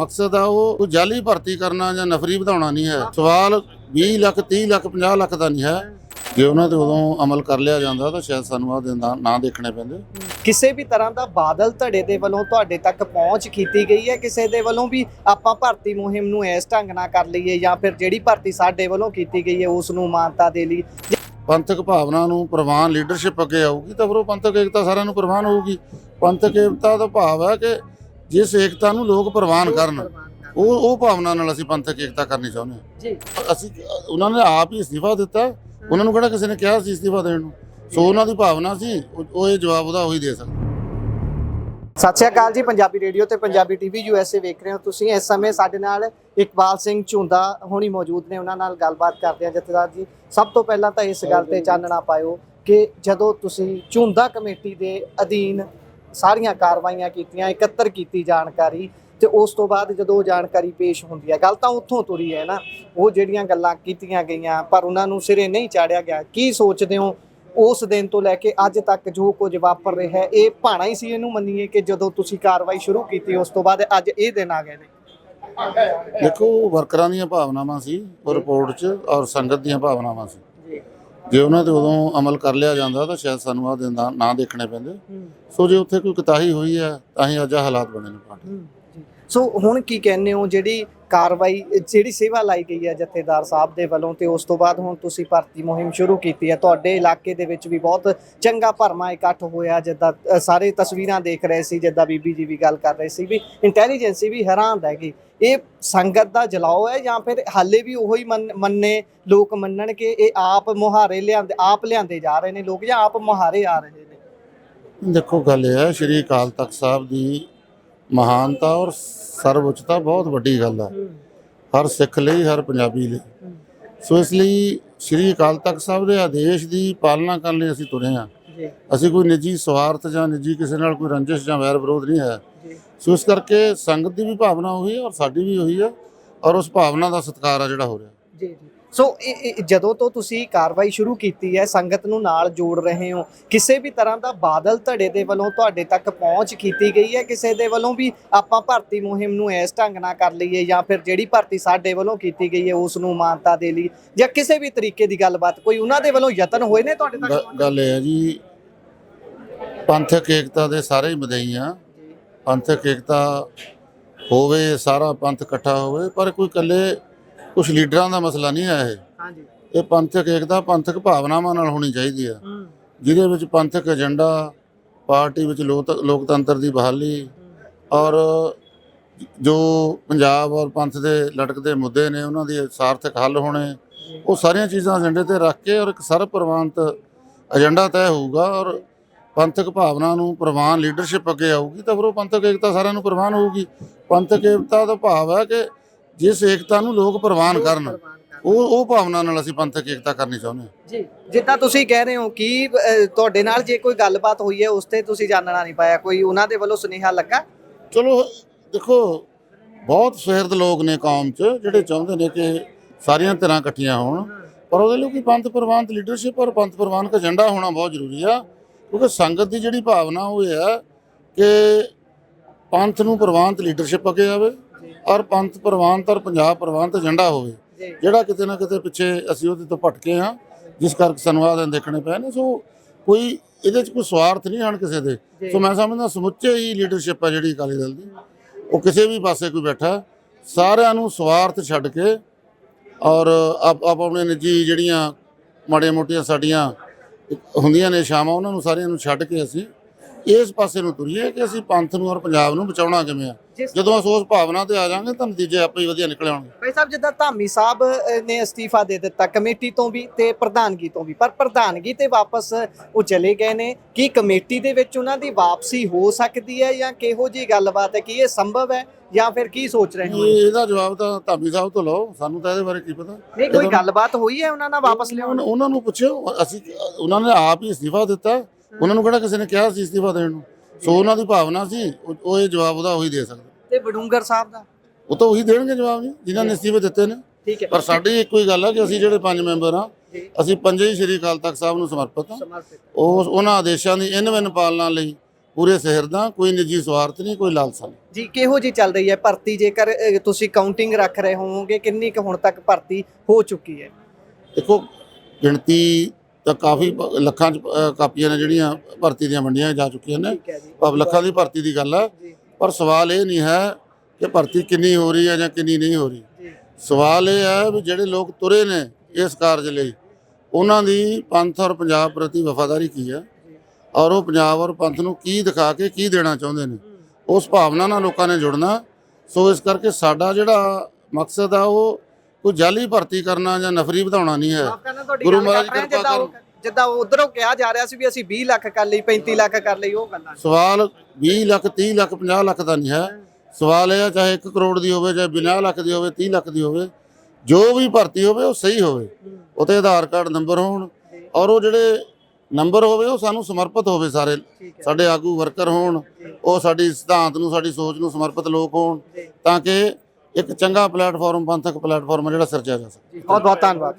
ਮਕਸਦ ਆ ਉਹ ਕੋਈ ਜਾਲੀ ਭਰਤੀ ਕਰਨਾ ਜਾਂ ਨਫਰੀ ਵਧਾਉਣਾ ਨਹੀਂ ਹੈ। ਸਵਾਲ 20 ਲੱਖ 30 ਲੱਖ 50 ਲੱਖ ਦਾ ਨਹੀਂ ਹੈ। ਜੇ ਉਹਨਾਂ ਤੇ ਉਦੋਂ ਅਮਲ ਕਰ ਲਿਆ ਜਾਂਦਾ ਤਾਂ ਸ਼ਾਇਦ ਸਾਨੂੰ ਆਹ ਦਿਨ ਨਾ ਦੇਖਣੇ ਪੈਂਦੇ। ਕਿਸੇ ਵੀ ਤਰ੍ਹਾਂ ਦਾ ਬਾਦਲ ਧੜੇ ਦੇ ਵੱਲੋਂ ਤੁਹਾਡੇ ਤੱਕ ਪਹੁੰਚ ਕੀਤੀ ਗਈ ਹੈ? ਕਿਸੇ ਦੇ ਵੱਲੋਂ ਵੀ ਆਪਾਂ ਭਰਤੀ ਮੁਹਿੰਮ ਨੂੰ ਇਸ ਢੰਗ ਨਾਲ ਕਰ ਲਈਏ ਜਾਂ ਫਿਰ ਜਿਹੜੀ ਭਰਤੀ ਸਾਡੇ ਵੱਲੋਂ ਕੀਤੀ ਗਈ ਹੈ ਉਸ ਨੂੰ ਮਾਨਤਾ ਦੇ ਲਈ? ਪੰਥਕ ਭਾਵਨਾ ਨੂੰ ਪ੍ਰਵਾਨ ਲੀਡਰਸ਼ਿਪ ਅੱਗੇ ਆਊਗੀ ਤਾਂ ਫਿਰ ਉਹ ਪੰਥਕ ਏਕਤਾ ਸਾਰਿਆਂ ਨੂੰ ਪ੍ਰਵਾਨ ਹੋਊਗੀ। ਪੰਥਕ ਏਕਤਾ ਦਾ ਭਾਵ ਹੈ ਕਿ ਜਿਸ ਏਕਤਾ ਨੂੰ ਲੋਕ ਪ੍ਰਵਾਨ ਕਰਨ ਉਹ ਉਹ ਭਾਵਨਾ ਨਾਲ ਅਸੀਂ ਪੰਥਕ ਏਕਤਾ ਕਰਨੀ ਚਾਹੁੰਦੇ ਹਾਂ। ਜੀ। ਅਸੀਂ ਉਹਨਾਂ ਨੇ ਆਪ ਹੀ ਅਸਤੀਫਾ ਦਿੱਤਾ। ਉਹਨਾਂ ਨੂੰ ਕਿਹੜਾ ਕਿਸੇ ਨੇ ਕਿਹਾ ਸੀ ਅਸਤੀਫਾ ਦੇਣ ਨੂੰ? ਸੋ ਉਹਨਾਂ ਦੀ ਭਾਵਨਾ ਸੀ ਉਹ ਇਹ ਜਵਾਬ ਉਹਦਾ ਉਹੀ ਦੇ ਸਕਦਾ। ਸਤਿ ਸ਼੍ਰੀ ਅਕਾਲ ਜੀ ਪੰਜਾਬੀ ਰੇਡੀਓ ਤੇ ਪੰਜਾਬੀ ਟੀਵੀ ਯੂਐਸਏ ਵੇਖ ਰਹੇ ਹੋ ਤੁਸੀਂ। ਇਸ ਸਮੇਂ ਸਾਡੇ ਨਾਲ ਇਕਬਾਲ ਸਿੰਘ ਝੁੰਦਾ ਹੋਣੀ ਮੌਜੂਦ ਨੇ। ਉਹਨਾਂ ਨਾਲ ਗੱਲਬਾਤ ਕਰਦੇ ਹਾਂ। ਜਥੇਦਾਰ ਜੀ ਸਭ ਤੋਂ ਪਹਿਲਾਂ ਤਾਂ ਇਸ ਗੱਲ ਤੇ ਚਾਨਣਾ ਪਾਇਓ ਕਿ ਜਦੋਂ ਤੁਸੀਂ ਝੁੰਦਾ ਕਮੇਟੀ ਦੇ ਅਧੀਨ ਸਾਰੀਆਂ ਕਾਰਵਾਈਆਂ ਕੀਤੀਆਂ, ਇਕੱਤਰ ਕੀਤੀ ਜਾਣਕਾਰੀ ਤੇ ਉਸ ਤੋਂ ਬਾਅਦ ਜਦੋਂ ਜਾਣਕਾਰੀ ਪੇਸ਼ ਹੁੰਦੀ ਹੈ, ਗੱਲ ਤਾਂ ਉੱਥੋਂ ਤੁਰੀ ਹੈ ਨਾ, ਉਹ ਜਿਹੜੀਆਂ ਗੱਲਾਂ ਕੀਤੀਆਂ ਗਈਆਂ, ਪਰ ਉਹਨਾਂ ਨੂੰ ਸਿਰੇ ਨਹੀਂ ਚਾੜਿਆ ਗਿਆ। ਕੀ ਸੋਚਦੇ ਹੋ? ਉਸ ਦਿਨ ਤੋਂ ਲੈ ਕੇ ਅੱਜ ਤੱਕ ਜੋ ਕੁਝ ਵਾਪਰ ਰਿਹਾ ਹੈ, ਇਹ ਭਾਣਾ ਹੀ ਸੀ ਇਹਨੂੰ ਮੰਨੀਏ ਕਿ ਜਦੋਂ ਤੁਸੀਂ ਕਾਰਵਾਈ ਸ਼ੁਰੂ ਕੀਤੀ, ਉਸ ਤੋਂ ਬਾਅਦ ਅੱਜ ਇਹ ਦਿਨ ਆ ਗਏ ਨੇ। ਦੇਖੋ ਵਰਕਰਾਂ ਦੀਆਂ ਭਾਵਨਾਵਾਂ ਸੀ ਰਿਪੋਰਟ 'ਚ ਔਰ ਸੰਗਤ ਦੀਆਂ ਭਾਵਨਾਵਾਂ ਸੀ। ਜੀ ਉਹਨਾਂ ਤੇ ਉਦੋਂ ਅਮਲ ਕਰ ਲਿਆ ਜਾਂਦਾ ਤਾਂ ਸ਼ਾਇਦ ਸਾਨੂੰ ਆਹ ਦਿਨ ਨਾ ਦੇਖਣੇ ਪੈਂਦੇ। ਸੋ ਜੇ ਉੱਥੇ ਕੋਈ ਕੁਤਾਹੀ ਹੋਈ ਹੈ ਤਾਂ ਹੀ ਅੱਜ ਹਾਲਾਤ ਬਣੇ ਨੇ ਪਾਰਟੀ ਸੋ ਹੁਣ ਕੀ ਕਹਿੰਦੇ ਹੋ? ਜਿਹੜੀ ਕਾਰਵਾਈ, ਜਿਹੜੀ ਸੇਵਾ ਲਾਈ ਗਈ ਹੈ ਜਥੇਦਾਰ ਸਾਹਿਬ ਦੇ ਵੱਲੋਂ ਤੇ ਉਸ ਤੋਂ ਬਾਅਦ ਹੁਣ ਤੁਸੀਂ ਭਰਤੀ ਮੁਹਿੰਮ ਸ਼ੁਰੂ ਕੀਤੀ ਹੈ। ਤੁਹਾਡੇ ਇਲਾਕੇ ਦੇ ਵਿੱਚ ਵੀ ਬਹੁਤ ਚੰਗਾ ਭਰਮਾ ਇਕੱਠ ਹੋਇਆ ਜਿੱਦਾਂ ਸਾਰੇ ਤਸਵੀਰਾਂ ਦੇਖ ਰਹੇ ਸੀ, ਜਿੱਦਾਂ ਬੀਬੀ ਜੀ ਵੀ ਗੱਲ ਕਰ ਰਹੇ ਸੀ ਵੀ ਇੰਟੈਲੀਜੈਂਸੀ ਵੀ ਹੈਰਾਨ ਰਹਿ ਗਈ। ਇਹ ਸੰਗਤ ਦਾ ਜਲਾਓ ਹੈ ਜਾਂ ਫਿਰ ਹਾਲੇ ਵੀ ਉਹੀ ਮੰਨੇ ਲੋਕ ਮੰਨਣ ਕਿ ਇਹ ਆਪ ਮੁਹਾਰੇ ਲਿਆਂਦੇ, ਆਪ ਲਿਆਂਦੇ ਜਾ ਰਹੇ ਨੇ ਲੋਕ ਜਾਂ ਆਪ ਮੁਹਾਰੇ ਆ ਰਹੇ ਨੇ? ਦੇਖੋ, ਗੱਲ ਇਹ ਹੈ, ਸ਼੍ਰੀ ਅਕਾਲ ਤਖਤ ਸਾਹਿਬ ਦੀ ਮਹਾਨਤਾ ਔਰ ਸਰਵਉੱਚਤਾ ਬਹੁਤ ਵੱਡੀ ਗੱਲ ਹੈ ਹਰ ਸਿੱਖ ਲਈ ਹਰ ਪੰਜਾਬੀ ਲਈ। ਸੋ ਇਸ ਲਈ ਸ਼੍ਰੀ ਅਕਾਲ ਤਖਤ ਸਾਹਿਬ ਦੇ ਆਦੇਸ਼ ਦੀ ਪਾਲਣਾ ਕਰਨ ਲਈ ਅਸੀਂ ਤੁਰੇ ਹਾਂ। ਅਸੀਂ ਕੋਈ ਨਿੱਜੀ ਸਵਾਰਥ ਜਾਂ ਨਿੱਜੀ ਕਿਸੇ ਨਾਲ ਕੋਈ ਰੰਜਿਸ਼ ਜਾਂ ਵੈਰ ਵਿਰੋਧ ਨਹੀਂ ਹੈ। ਸੋ ਇਸ ਕਰਕੇ ਸੰਗਤ ਦੀ ਵੀ ਭਾਵਨਾ ਉਹੀ ਹੈ ਔਰ ਸਾਡੀ ਵੀ ਉਹੀ ਹੈ ਔਰ ਉਸ ਭਾਵਨਾ ਦਾ ਸਤਿਕਾਰ ਆ ਜਿਹੜਾ ਹੋ ਰਿਹਾ। ਜੀ ਜੀ। ਸੋ ਜਦੋਂ ਤੋਂ ਤੁਸੀਂ ਕਾਰਵਾਈ ਸ਼ੁਰੂ ਕੀਤੀ ਹੈ, ਸੰਗਤ ਨੂੰ ਨਾਲ ਜੋੜ ਰਹੇ ਹੋ, ਕਿਸੇ ਵੀ ਤਰ੍ਹਾਂ ਦਾ ਬਾਦਲ ਧੜੇ ਦੇ ਵੱਲੋਂ ਤੁਹਾਡੇ ਤੱਕ ਪਹੁੰਚ ਕੀਤੀ ਗਈ ਹੈ? ਕਿਸੇ ਦੇ ਵੱਲੋਂ ਵੀ ਆਪਾਂ ਭਰਤੀ ਮੁਹਿੰਮ ਨੂੰ ਇਸ ਢੰਗ ਨਾਲ ਕਰ ਲਈਏ ਜਾਂ ਫਿਰ ਜਿਹੜੀ ਭਰਤੀ ਸਾਡੇ ਵੱਲੋਂ ਕੀਤੀ ਗਈ ਹੈ, ਉਸ ਨੂੰ ਮਾਨਤਾ ਦੇ ਲਈ ਜਾਂ ਕਿਸੇ ਵੀ ਤਰੀਕੇ ਦੀ ਗੱਲਬਾਤ? ਕੋਈ ਉਹਨਾਂ ਦੇ ਵੱਲੋਂ ਯਤਨ ਹੋਏ ਨੇ ਤੁਹਾਡੇ ਤੱਕ? ਗੱਲ ਇਹ ਹੈ ਜੀ, ਪੰਥਕ ਏਕਤਾ ਦੇ ਸਾਰੇ ਹੀ ਮਦਈ ਆ ਪੰਥਕ ਏਕਤਾ ਹੋਵੇ, ਸਾਰਾ ਪੰਥ ਇਕੱਠਾ ਹੋਵੇ, ਪਰ ਕੋਈ ਇਕੱਲੇ ਕੁਝ ਲੀਡਰਾਂ ਦਾ ਮਸਲਾ ਨਹੀਂ ਹੈ ਇਹ। ਹਾਂਜੀ। ਇਹ ਪੰਥਕ ਏਕਤਾ ਪੰਥਕ ਭਾਵਨਾਵਾਂ ਨਾਲ ਹੋਣੀ ਚਾਹੀਦੀ ਹੈ। ਹੂੰ। ਜਿਹਦੇ ਵਿੱਚ ਪੰਥਕ ਏਜੰਡਾ ਪਾਰਟੀ ਵਿੱਚ ਲੋਕ- ਲੋਕਤੰਤਰ ਦੀ ਬਹਾਲੀ ਔਰ ਜੋ ਪੰਜਾਬ ਔਰ ਪੰਥ ਦੇ ਲਟਕਦੇ ਮੁੱਦੇ ਨੇ ਉਹਨਾਂ ਦੀ ਸਾਰਥਕ ਹੱਲ ਹੋਣੇ ਉਹ ਸਾਰੀਆਂ ਚੀਜ਼ਾਂ ਏਜੰਡੇ ਤੇ ਰੱਖ ਕੇ ਔਰ ਇੱਕ ਸਰਬ ਪ੍ਰਵਾਨਤ ਏਜੰਡਾ ਤੈਅ ਹੋਊਗਾ ਔਰ ਪੰਥਕ ਭਾਵਨਾ ਨੂੰ ਪ੍ਰਵਾਨ ਲੀਡਰਸ਼ਿਪ ਅੱਗੇ ਆਊਗੀ ਤਾਂ ਫਿਰ ਉਹ ਪੰਥਕ ਏਕਤਾ ਸਾਰਿਆਂ ਨੂੰ ਪ੍ਰਵਾਨ ਹੋਊਗੀ। ਪੰਥਕ ਏਕਤਾ ਦਾ ਭਾਵ ਹੈ ਕਿ ਜਿਸ ਏਕਤਾ ਨੂੰ ਲੋਕ ਪ੍ਰਵਾਨ ਕਰਨ ਉਹ ਉਹ ਭਾਵਨਾ ਨਾਲ ਅਸੀਂ ਪੰਥਕ ਏਕਤਾ ਕਰਨੀ ਚਾਹੁੰਦੇ ਹਾਂ। ਜੀ ਜਿੱਦਾਂ ਤੁਸੀਂ ਕਹਿ ਰਹੇ ਹੋ ਕਿ ਅ, ਤੁਹਾਡੇ ਨਾਲ ਜੇ ਕੋਈ ਗੱਲਬਾਤ ਹੋਈ ਹੈ ਉਸ ਤੇ ਤੁਸੀਂ ਜਾਣਨਾ ਨਹੀਂ ਪਾਇਆ ਕੋਈ ਉਹਨਾਂ ਦੇ ਵੱਲੋਂ ਸੁਨੇਹਾ ਲੱਗਾ? ਚਲੋ ਦੇਖੋ ਬਹੁਤ ਸੁਹਿਰਦ ਲੋਕ ਨੇ ਕੌਮ 'ਚ ਜਿਹੜੇ ਚਾਹੁੰਦੇ ਨੇ ਕਿ ਸਾਰੀਆਂ ਧਿਰਾਂ ਇਕੱਠੀਆਂ ਹੋਣ। ਪਰ ਉਹਦੇ ਲਈ ਕੀ ਪੰਥ ਪ੍ਰਵਾਨਤ ਲੀਡਰਸ਼ਿਪ ਔਰ ਪੰਥ ਪ੍ਰਵਾਨਕ ਏਜੰਡਾ ਹੋਣਾ ਬਹੁਤ ਜ਼ਰੂਰੀ ਆ। ਕਿਉਂਕਿ ਸੰਗਤ ਦੀ ਜਿਹੜੀ ਭਾਵਨਾ ਉਹ ਇਹ ਹੈ ਕਿ ਪੰਥ ਨੂੰ ਪ੍ਰਵਾਨਤ ਲੀਡਰਸ਼ਿਪ ਅੱਗੇ ਆਵੇ। ਔਰ ਪੰਥ ਪ੍ਰਵਾਨਤ ਔਰ ਪੰਜਾਬ ਪ੍ਰਵਾਨਤ ਏਜੰਡਾ ਹੋਵੇ। ਜੀ। ਜਿਹੜਾ ਕਿਤੇ ਨਾ ਕਿਤੇ ਪਿੱਛੇ ਅਸੀਂ ਉਹਦੇ ਤੋਂ ਭਟਕੇ ਹਾਂ ਜਿਸ ਕਰਕੇ ਸਾਨੂੰ ਆਹ ਦਿਨ ਦੇਖਣੇ ਪਏ ਨੇ। ਸੋ ਕੋਈ ਇਹਦੇ 'ਚ ਕੋਈ ਸਵਾਰਥ ਨਹੀਂ ਹਨ ਕਿਸੇ ਦੇ। ਸੋ ਮੈਂ ਸਮਝਦਾ ਸਮੁੱਚੇ ਹੀ ਲੀਡਰਸ਼ਿਪ ਹੈ ਜਿਹੜੀ ਅਕਾਲੀ ਦਲ ਦੀ। ਉਹ ਕਿਸੇ ਵੀ ਪਾਸੇ ਕੋਈ ਬੈਠਾ ਸਾਰਿਆਂ ਨੂੰ ਸਵਾਰਥ ਛੱਡ ਕੇ ਔਰ ਆਪ ਆਪ ਆਪਣੇ ਨਿੱਜੀ ਜਿਹੜੀਆਂ ਮਾੜੀਆਂ ਮੋਟੀਆਂ ਸਾਡੀਆਂ ਹੁੰਦੀਆਂ ਨੇ ਸ਼ਾਮਾਂ ਉਹਨਾਂ ਨੂੰ ਸਾਰਿਆਂ ਨੂੰ ਛੱਡ ਕੇ ਅਸੀਂ ਇਸ ਪਾਸੇ ਨੂੰ ਤੁਰੀਏ ਕਿ ਅਸੀਂ ਪੰਥ ਨੂੰ ਔਰ ਪੰਜਾਬ ਨੂੰ ਬਚਾਉਣਾ ਕਿਵੇਂ ਆ? ਜਦੋਂ ਅਸੀਂ ਉਸ ਭਾਵਨਾ ਤੇ ਆ ਜਾਵਾਂਗੇ ਤਾਂ ਨਤੀਜੇ ਆਪੇ ਹੀ ਵਧੀਆ ਨਿਕਲ ਆਉਣਗੇ ਭਾਈ ਸਾਹਿਬ ਜਿੱਦਾਂ ਧਾਮੀ ਸਾਹਿਬ ਨੇ ਅਸਤੀਫਾ ਦੇ ਦਿੱਤਾ ਕਮੇਟੀ ਤੋਂ ਵੀ ਤੇ ਪ੍ਰਧਾਨਗੀ ਤੋਂ ਵੀ ਪਰ ਪ੍ਰਧਾਨਗੀ ਤੇ ਵਾਪਸ ਉਹ ਚਲੇ ਗਏ ਨੇ। ਕੀ ਕਮੇਟੀ ਦੇ ਵਿੱਚ ਉਹਨਾਂ ਦੀ ਵਾਪਸੀ ਹੋ ਸਕਦੀ ਹੈ ਜਾਂ ਕਿਹੋ ਜੀ ਗੱਲਬਾਤ ਹੈ? ਕਿ ਇਹ ਸੰਭਵ ਹੈ ਜਾਂ ਫਿਰ ਕੀ ਸੋਚ ਰਹੇ ਹੋ? ਇਹ- ਇਹਦਾ ਜਵਾਬ ਤਾਂ ਧਾਮੀ ਸਾਹਿਬ ਤੋਂ ਲਓ ਸਾਨੂੰ ਤਾਂ ਇਹਦੇ ਬਾਰੇ ਕੀ ਪਤਾ। ਨਹੀਂ ਕੋਈ ਗੱਲਬਾਤ ਹੋਈ ਹੈ ਉਹਨਾਂ ਨਾਲ ਵਾਪਸ ਲਿਆਉਣ? ਉਹਨਾਂ ਨੂੰ ਪੁੱਛਿਓ ਅਸੀਂ ਉਹਨਾਂ ਨੇ ਆਪ ਹੀ ਅਸਤੀਫਾ ਦਿੱਤਾ। ਉਹਨਾਂ ਨੂੰ ਕਿਹੜਾ ਕਿਸੇ ਨੇ ਕਿਹਾ ਸੀ ਅਸਤੀਫਾ ਦੇਣ ਨੂੰ? ਸੋ ਉਹਨਾਂ ਦੀ ਭਾਵਨਾ ਸੀ ਉਹ ਉਹ ਇਹ ਜਵਾਬ ਉਹਦਾ ਉਹੀ ਦੇ ਸਕਦੇ। ਤੇ ਬਡੂੰਗਰ ਸਾਹਿਬ ਦਾ? ਉਹ ਤਾਂ ਉਹੀ ਦੇਣਗੇ ਜਵਾਬ ਜੀ ਜਿਨ੍ਹਾਂ ਨੇ ਅਸਤੀਫੇ ਦਿੱਤੇ ਨੇ। ਠੀਕ ਹੈ। ਪਰ ਸਾਡੀ ਇੱਕੋ ਹੀ ਗੱਲ ਹੈ ਕਿ ਅਸੀਂ ਜਿਹੜੇ ਪੰਜ ਮੈਂਬਰ ਆ ਜੀ। ਅਸੀਂ ਪੰਜੇ ਹੀ ਸ਼੍ਰੀ ਅਕਾਲ ਤਖਤ ਸਾਹਿਬ ਨੂੰ ਸਮਰਪਿਤ ਹਾਂ ਸਮਰਪਿਤ। ਉਸ ਉਹਨਾਂ ਆਦੇਸ਼ਾਂ ਦੀ ਇਨ ਵਿਨ ਪਾਲਣਾ ਲਈ ਪੂਰੇ ਸ਼ਹਿਰ ਦਾ ਕੋਈ ਨਿੱਜੀ ਸਵਾਰਥ ਨਹੀਂ ਕੋਈ ਲਾਲਸਾ ਨਹੀਂ। ਜੀ ਕਿਹੋ ਜੀ ਚੱਲ ਰਹੀ ਹੈ ਭਰਤੀ? ਜੇਕਰ ਅ, ਤੁਸੀਂ ਕਾਊਂਟਿੰਗ ਰੱਖ ਰਹੇ ਹੋਵੋਗੇ ਕਿੰਨੀ ਕੁ ਹੁਣ ਤੱਕ ਭਰਤੀ ਹੋ ਚੁੱਕੀ ਹੈ? ਦੇਖੋ ਗਿਣਤੀ ਤਾਂ ਕਾਫੀ ਪ- ਲੱਖਾਂ ਚ ਅ, ਕਾਪੀਆਂ ਨੇ ਜਿਹੜੀਆਂ ਭਰਤੀ ਦੀਆਂ ਵੰਡੀਆਂ ਜਾ ਚੁੱਕੀਆਂ ਨੇ। ਠੀਕ ਹੈ ਜੀ। ਅਬ ਲੱਖਾਂ ਦੀ ਭਰਤੀ ਦੀ ਗੱਲ ਹੈ। ਜੀ। ਪਰ ਸਵਾਲ ਇਹ ਨਹੀਂ ਹੈ ਕਿ ਭਰਤੀ ਕਿੰਨੀ ਹੋ ਰਹੀ ਹੈ ਜਾਂ ਕਿੰਨੀ ਨਹੀਂ ਹੋ ਰਹੀ। ਜੀ। ਸਵਾਲ ਇਹ ਹੈ ਵੀ ਜਿਹੜੇ ਲੋਕ ਤੁਰੇ ਨੇ ਇਸ ਕਾਰਜ ਲਈ ਉਹਨਾਂ ਦੀ ਪੰਥ ਔਰ ਪੰਜਾਬ ਪ੍ਰਤੀ ਵਫਾਦਾਰੀ ਕੀ ਹੈ? ਔਰ ਉਹ ਪੰਜਾਬ ਔਰ ਪੰਥ ਨੂੰ ਕੀ ਦਿਖਾ ਕੇ ਕੀ ਦੇਣਾ ਚਾਹੁੰਦੇ ਨੇ? ਉਸ ਭਾਵਨਾ ਨਾਲ ਲੋਕਾਂ ਨੇ ਜੁੜਨਾ। ਸੋ ਇਸ ਕਰਕੇ ਸਾਡਾ ਜਿਹੜਾ ਮਕਸਦ ਆ ਉਹ ਕੋਈ ਜਾਲੀ ਭਰਤੀ ਕਰਨਾ ਜਾਂ ਨਫਰੀ ਵਧਾਉਣਾ ਨਹੀਂ ਹੈ। ਮਾਫ ਕਰਨਾ ਤੁਹਾਡੀ ਗੁਰੂ ਗੱਲ ਮਹਾਰਾਜ ਕਰ ਰਹੇ ਹਾਂ, ਕਿਰਪਾ ਜਿੱਦਾਂ ਉਹ- ਜਿੱਦਾਂ ਉਧਰੋਂ ਕਿਹਾ ਜਾ ਰਿਹਾ ਸੀ ਵੀ ਅਸੀਂ 20 ਲੱਖ ਕਰ ਲਈ 35 ਲੱਖ ਕਰ ਲਈ ਉਹ ਗੱਲਾਂ ਨੇ। ਸਵਾਲ 20 ਲੱਖ 30 ਲੱਖ 50 ਲੱਖ ਦਾ ਨਹੀਂ ਹੈ। ਸਵਾਲ ਇਹ ਹੈ ਚਾਹੇ 1 ਕਰੋੜ ਦੀ ਹੋਵੇ ਚਾਹੇ 50 ਲੱਖ ਦੀ ਹੋਵੇ 30 ਲੱਖ ਦੀ ਹੋਵੇ ਜੋ ਵੀ ਭਰਤੀ ਹੋਵੇ ਉਹ ਸਹੀ ਹੋਵੇ। ਉਤੇ ਆਧਾਰ ਕਾਰਡ ਨੰਬਰ ਹੋਣ ਔਰ ਉਹ ਜਿਹੜੇ ਨੰਬਰ ਹੋਵੇ ਉਹ ਸਾਨੂੰ ਸਮਰਪਿਤ ਹੋਵੇ ਸਾਰੇ। ਠੀਕ ਹੈ। ਸਾਡੇ ਆਗੂ ਵਰਕਰ ਹੋਣ ਉਹ ਸਾਡੀ ਸਿਧਾਂਤ ਨੂੰ ਸਾਡੀ ਸੋਚ ਨੂੰ ਸਮਰਪਿਤ ਲੋਕ ਹੋਣ। ਤਾਂ ਕਿ ਇੱਕ ਚੰਗਾ ਪਲੇਟਫਾਰਮ ਪੰਥਕ ਪਲੇਟਫਾਰਮ ਜਿਹੜਾ ਸਿਰਜਿਆ ਜਾ ਸਕੇ ਬਹੁਤ ਬਹੁਤ ਧੰਨਵਾਦ।